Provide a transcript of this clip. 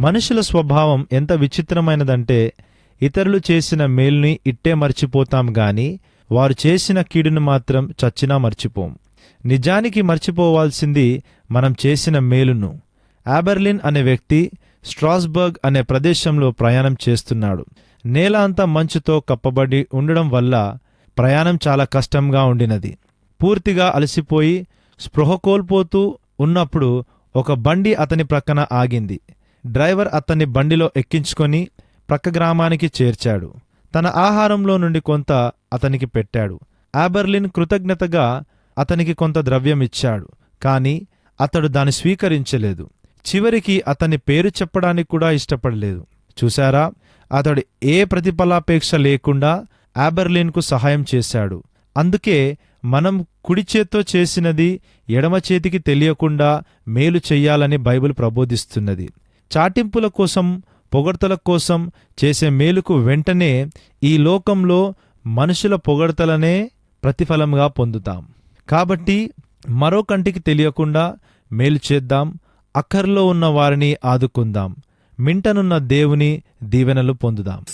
మనుషుల స్వభావం ఎంత విచిత్రమైనదంటే ఇతరులు చేసిన మేల్ని ఇట్టే మర్చిపోతాం గాని వారు చేసిన కీడును మాత్రం చచ్చినా మర్చిపోం. నిజానికి మర్చిపోవాల్సింది మనం చేసిన మేలును. ఆబెర్లిన్ అనే వ్యక్తి స్ట్రాస్బర్గ్ అనే ప్రదేశంలో ప్రయాణం చేస్తున్నాడు. నేల అంతా మంచుతో కప్పబడి ఉండడం వల్ల ప్రయాణం చాలా కష్టంగా ఉండినది. పూర్తిగా అలసిపోయి స్పృహ కోల్పోతూ ఉన్నప్పుడు ఒక బండి అతని ప్రక్కన ఆగింది. డ్రైవర్ అతన్ని బండిలో ఎక్కించుకొని ప్రక్క గ్రామానికి చేర్చాడు. తన ఆహారంలో నుండి కొంత అతనికి పెట్టాడు. ఆబర్లిన్ కృతజ్ఞతగా అతనికి కొంత ద్రవ్యం ఇచ్చాడు కానీ అతడు దాన్ని స్వీకరించలేదు. చివరికి అతని పేరు చెప్పడానికి కూడా ఇష్టపడలేదు. చూశారా? అతడు ఏ ప్రతిఫలాపేక్ష లేకుండా ఆబర్లిన్కు సహాయం చేశాడు. అందుకే మనం కుడి చేత్తో చేసినది ఎడమ చేతికి తెలియకుండా మేలు చెయ్యాలని బైబిల్ ప్రబోధిస్తున్నది. చాటింపుల కోసం పొగడ్తల కోసం చేసే మేలుకు వెంటనే ఈ లోకంలో మనుషుల పొగడ్తలనే ప్రతిఫలంగా పొందుతాం. కాబట్టి మరో కంటికి తెలియకుండా మేలు చేద్దాం అక్కర్లో ఉన్న వారిని ఆదుకుందాం మింటనున్న దేవుని దీవెనలు పొందుదాం.